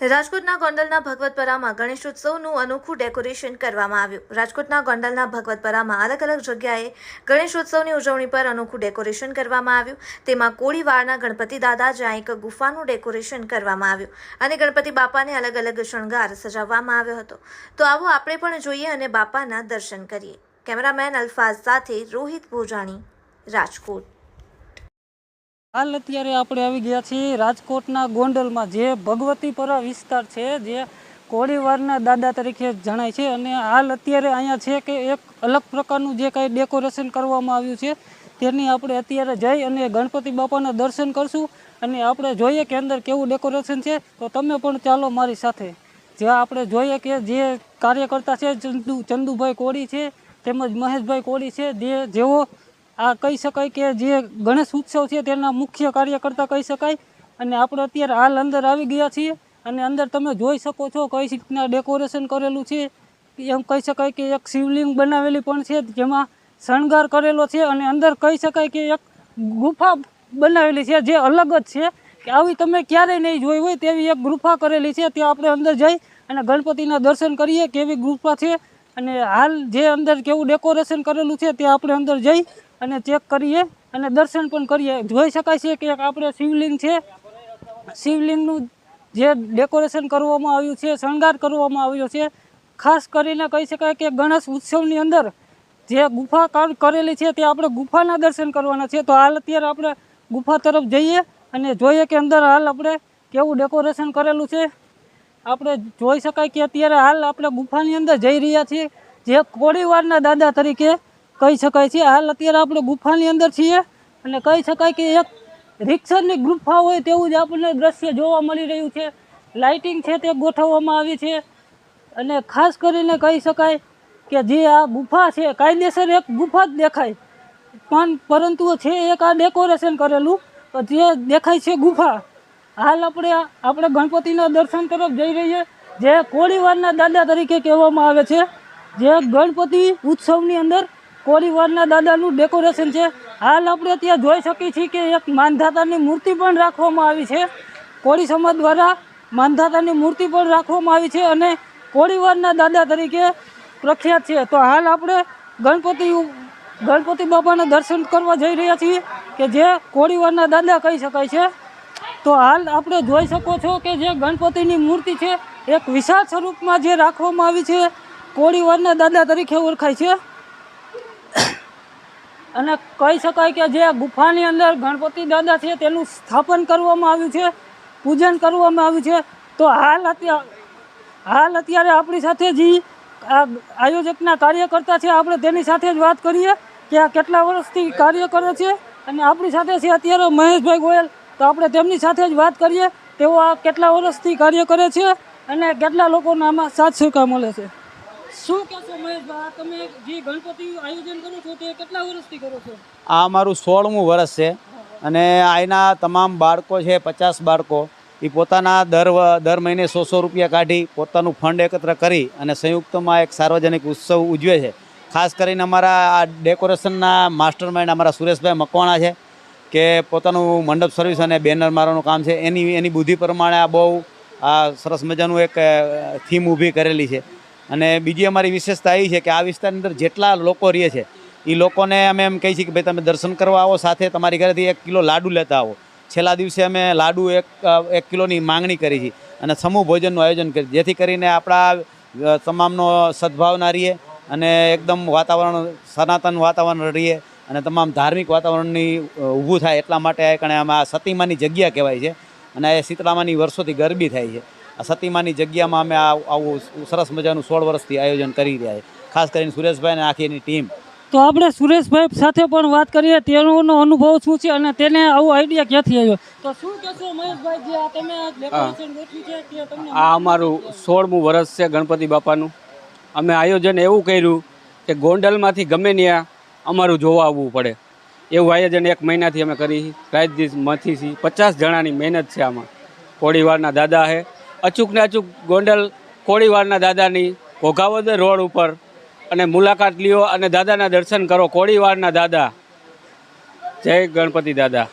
રાજકોટના ગોંડલના ભગવતપરામાં ગણેશોત્સવનું અનોખું ડેકોરેશન કરવામાં આવ્યું. રાજકોટના ગોંડલના ભગવતપરામાં અલગ અલગ જગ્યાએ ગણેશોત્સવની ઉજવણી પર અનોખું ડેકોરેશન કરવામાં આવ્યું. તેમાં કોળીવાળના ગણપતિ દાદા જ્યાં એક ગુફાનું ડેકોરેશન કરવામાં આવ્યું અને ગણપતિ બાપાને અલગ અલગ શણગાર સજાવવામાં આવ્યો હતો. તો આવો આપણે પણ જોઈએ અને બાપાના દર્શન કરીએ. કેમેરામેન અલ્ફાઝ સાથે રોહિત ભોજાણી, રાજકોટ. હાલ અત્યારે આપણે આવી ગયા છીએ રાજકોટના ગોંડલમાં, જે ભગવતીપરા વિસ્તાર છે, જે કોળીવારના દાદા તરીકે જણાય છે. અને હાલ અત્યારે અહીંયા છે કે એક અલગ પ્રકારનું જે કાંઈ ડેકોરેશન કરવામાં આવ્યું છે, તેની આપણે અત્યારે જઈ અને ગણપતિ બાપાના દર્શન કરશું. અને આપણે જોઈએ કે અંદર કેવું ડેકોરેશન છે, તો તમે પણ ચાલો મારી સાથે. જ્યાં આપણે જોઈએ કે જે કાર્યકર્તા છે, ચંદુ, ચંદુભાઈ કોળી છે, તેમજ મહેશભાઈ કોળી છે, જે જેઓ આ કહી શકાય કે જે ગણેશ ઉત્સવ છે તેના મુખ્ય કાર્યકર્તા કહી શકાય. અને આપણે અત્યારે હાલ અંદર આવી ગયા છીએ અને અંદર તમે જોઈ શકો છો કઈ રીતના ડેકોરેશન કરેલું છે. એમ કહી શકાય કે એક શિવલિંગ બનાવેલી પણ છે, જેમાં શણગાર કરેલો છે અને અંદર કહી શકાય કે એક ગુફા બનાવેલી છે જે અલગ જ છે. કે આવી તમે ક્યારેય નહીં જોઈ હોય તેવી એક ગુફા કરેલી છે. ત્યાં આપણે અંદર જઈ અને ગણપતિના દર્શન કરીએ કેવી ગુફા છે. અને હાલ જે અંદર કેવું ડેકોરેશન કરેલું છે તે આપણે અંદર જઈ અને ચેક કરીએ અને દર્શન પણ કરીએ. જોઈ શકાય છે કે આપણે શિવલિંગ છે. શિવલિંગનું જે ડેકોરેશન કરવામાં આવ્યું છે, શણગાર કરવામાં આવ્યો છે. ખાસ કરીને કહી શકાય કે ગણેશ ઉત્સવની અંદર જે ગુફા કાર કરેલી છે તે આપણે ગુફાના દર્શન કરવાના છે. તો હાલ અત્યારે આપણે ગુફા તરફ જઈએ અને જોઈએ કે અંદર હાલ આપણે કેવું ડેકોરેશન કરેલું છે. આપણે જોઈ શકાય કે અત્યારે હાલ આપણે ગુફાની અંદર જઈ રહ્યા છીએ. જે કોળીવારના દાદા તરીકે કહી શકાય છે. હાલ અત્યારે આપણે ગુફાની અંદર છીએ અને કહી શકાય કે એક રિક્ષરની ગુફા હોય તેવું જ આપણને દ્રશ્ય જોવા મળી રહ્યું છે. લાઇટિંગ છે તે ગોઠવવામાં આવી છે. અને ખાસ કરીને કહી શકાય કે જે આ ગુફા છે, કાયદેસર એક ગુફા જ દેખાય. પણ પરંતુ છે એક આ ડેકોરેશન કરેલું. જે દેખાય છે ગુફા. હાલ આપણે આપણે ગણપતિના દર્શન તરફ જઈ રહીએ, જે કોળીવારના દાદા તરીકે કહેવામાં આવે છે. જે ગણપતિ ઉત્સવની અંદર કોળીવારના દાદાનું ડેકોરેશન છે. હાલ આપણે ત્યાં જોઈ શકીએ છીએ કે એક માનધાતાની મૂર્તિ પણ રાખવામાં આવી છે. કોળી સમાજ દ્વારા માનધાતાની મૂર્તિ પણ રાખવામાં આવી છે અને કોળીવારના દાદા તરીકે પ્રખ્યાત છે. તો હાલ આપણે ગણપતિ ગણપતિ બાપાના દર્શન કરવા જઈ રહ્યા છીએ કે જે કોળીવારના દાદા કહી શકાય છે. તો હાલ આપણે જોઈ શકો છો કે જે ગણપતિની મૂર્તિ છે, એક વિશાળ સ્વરૂપમાં જે રાખવામાં આવી છે કોળીવારના દાદા તરીકે ઓળખાય છે. અને કહી શકાય કે જે ગુફાની અંદર ગણપતિ દાદા છે, તેનું સ્થાપન કરવામાં આવ્યું છે, પૂજન કરવામાં આવ્યું છે. તો હાલ અત્યારે હાલ અત્યારે આપણી સાથે જે આયોજકના કાર્યકર્તા છે, આપણે તેની સાથે જ વાત કરીએ કે આ કેટલા વર્ષથી કાર્ય કરે છે. અને આપણી સાથે છે અત્યારે મહેશભાઈ ગોયલ. તો આપણે તેમની સાથે જ વાત કરીએ, તેઓ આ કેટલા વર્ષથી કાર્ય કરે છે અને કેટલા લોકોને આમાં સાથ સહકાર મળે છે. શું કહેશો મહેશભાઈ તમે જે ગણપતિ આયોજન કરો છો, તે કેટલા વર્ષથી કરો છો? આ અમારું સોળમું વર્ષ છે અને અહીંના તમામ બાળકો છે, પચાસ બાળકો એ પોતાના દર દર મહિને સો સો રૂપિયા કાઢી પોતાનું ફંડ એકત્ર કરી અને સંયુક્તમાં એક સાર્વજનિક ઉત્સવ ઉજવે છે. ખાસ કરીને અમારા આ ડેકોરેશનના માસ્ટર માઇન્ડ અમારા સુરેશભાઈ મકવાણા છે. કે પોતાનું મંડપ સર્વિસ અને બેનર મારવાનું કામ છે, એની એની બુદ્ધિ પ્રમાણે આ બહુ, આ સરસ મજાનું એક થીમ ઊભી કરેલી છે. અને બીજી અમારી વિશેષતા એ છે કે આ વિસ્તારની અંદર જેટલા લોકો રહે છે એ લોકોને અમે એમ કહીએ છીએ કે ભાઈ તમે દર્શન કરવા આવો, સાથે તમારી ઘરેથી એક કિલો લાડુ લેતા આવો. છેલ્લા દિવસે અમે લાડુ એક એક કિલોની માંગણી કરી છે અને સમૂહ ભોજનનું આયોજન કરી જેથી કરીને આપણા તમામનો સદભાવના રહીએ અને એકદમ વાતાવરણ, સનાતન વાતાવરણ રહીએ. અને તમામ ધાર્મિક વાતાવરણની ઊભું થાય એટલા માટે આ આમાં આમાં સતીમાની જગ્યા કહેવાય છે. અને એ શીતળામાની વર્ષોથી ગરબી થાય છે. આ સતીમાની જગ્યામાં અમે આ આવું સરસ મજાનું સોળ વર્ષથી આયોજન કરી રહ્યા છે. ખાસ કરીને સુરેશભાઈ અને આખી એની ટીમ. તો આપણે સુરેશભાઈ સાથે પણ વાત કરીએ તેનો અનુભવ શું છે અને તેને આવો આઈડિયા ક્યાંથી આવ્યો? તો શું કહેશો મહેશભાઈ જે આ તમે ડેકોરેશન ગોઠવ્યું છે તે તમને આ અમારું સોળમું વર્ષ છે ગણપતિ બાપાનું. અમે આયોજન એવું કર્યું કે ગોંડલમાંથી ગમે ત્યાં અમારું જોવા આવવું પડે. એવું આયોજન એક મહિનાથી અમે કરી રાત દિવસમાંથી છીએ. પચાસ જણાની મહેનત છે આમાં. કોળીવારના દાદા છે. અચૂક ને અચૂક ગોંડલ કોળીવારના દાદાની ઘોઘાવદર રોડ ઉપર અને મુલાકાત લ્યો અને દાદાના દર્શન કરો. કોળીવારના દાદા. જય ગણપતિ દાદા.